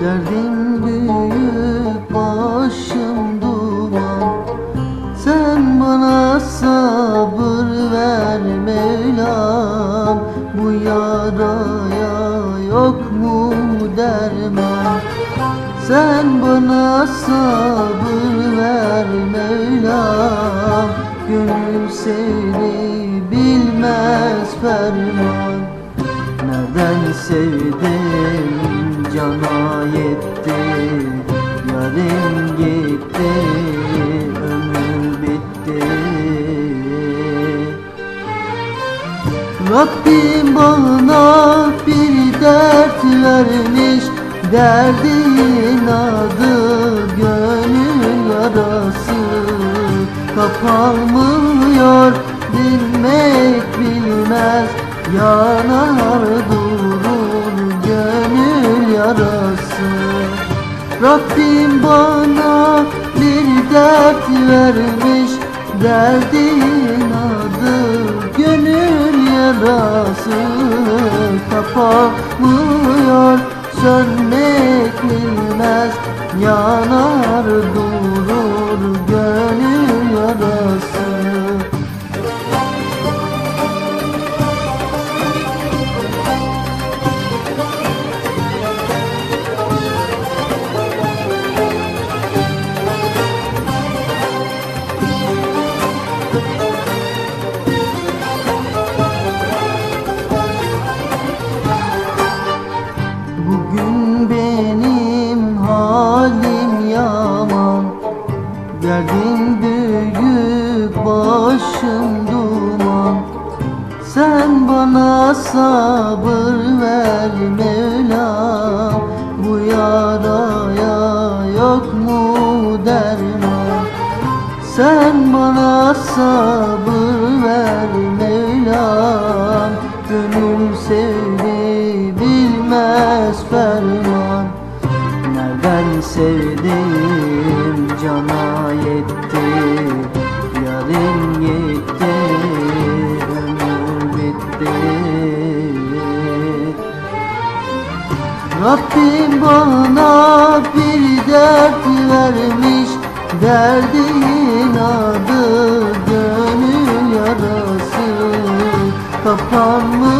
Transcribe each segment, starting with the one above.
büyük başım duman. Sen bana sabır ver Mevlam. Bu yaraya yok mu derman? Sen bana sabır ver Mevlam. Gönül seni bilmez ferman. Nereden sevdim cana yetti Yarın gitti ömür bitti. Rabbim bana bir dert vermiş Derdin adı gönül yarası Kapanmıyor dinmek bilmez Yanar durur Rabbim bana bir dert vermiş Derdin adı gönül yarası. Kapanmıyor sönmek bilmez Yanar durur Bugün benim halim yaman. Derdim büyük başım duman. Sen bana sabır ver Mevlam Bu yaraya yok mu derman? Sen bana sabır ver Mevlam Gönül sevdi bilmez ferman Nereden sevdim cana yetti. Yarın gitti ömür bitti. Rabbim bana bir dert vermiş Derdin adı gönül yarası. Kapanmıyor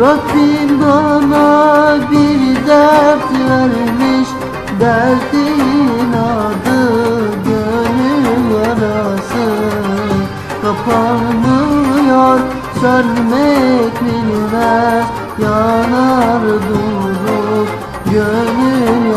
Rabbim bana bir dert vermiş Derdin adı gönül yarası. Kapanmıyor sönmek bilmez Yanar durur gönül